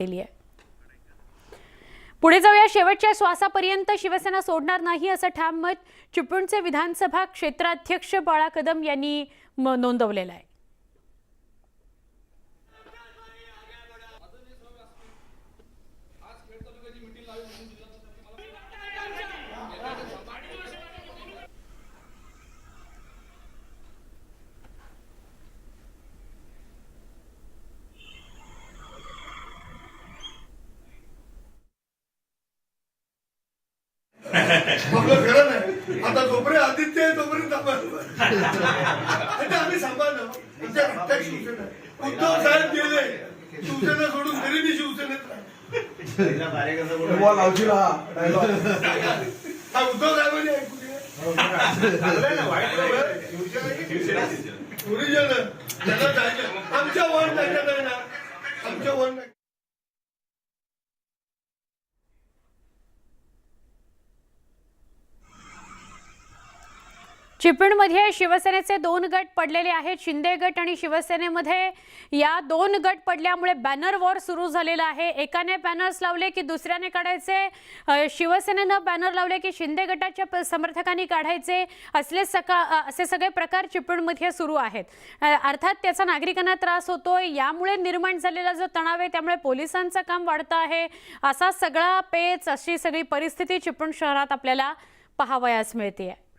केली आहे. पुढे जाऊया. शेवटच्या श्वासापर्यंत शिवसेना सोडणार नाही असं ठाम मत चिपळूणचे विधानसभा क्षेत्राध्यक्ष बाळा कदम यांनी नोंदवलेलं आहे. आपलं खरं नाही. आता जोपर्यंत आदित्य आहे तोपर्यंत आम्ही सांभाळलं. आमच्या शिवसेना. उद्धव साहेब गेले. शिवसेना सोडून तरी मी शिवसेनेत उद्धव साहेबांनी ऐकू ओरिजिनल आमच्या वन नाही ना. आमच्या वन चिपळूणमध्ये शिवसेनेचे दोन गट पडलेले आहेत. शिंदे गट आणि शिवसेनेमध्ये या दोन गट पडल्यामुळे बॅनर वॉर सुरू झालेला आहे. एकाने बॅनर्स लावले की दुसऱ्याने काढायचे. शिवसेनेनं बॅनर लावले की शिंदे गटाच्या प- समर्थकांनी काढायचे. असले सका असे सगळे प्रकार चिपळूणमध्ये सुरू आहेत. अर्थात त्याचा नागरिकांना त्रास होतो यामुळे निर्माण झालेला जो तणाव आहे त्यामुळे पोलिसांचं काम वाढतं आहे. असा सगळा पेच अशी सगळी परिस्थिती चिपळूण शहरात आपल्याला पाहावयास मिळते आहे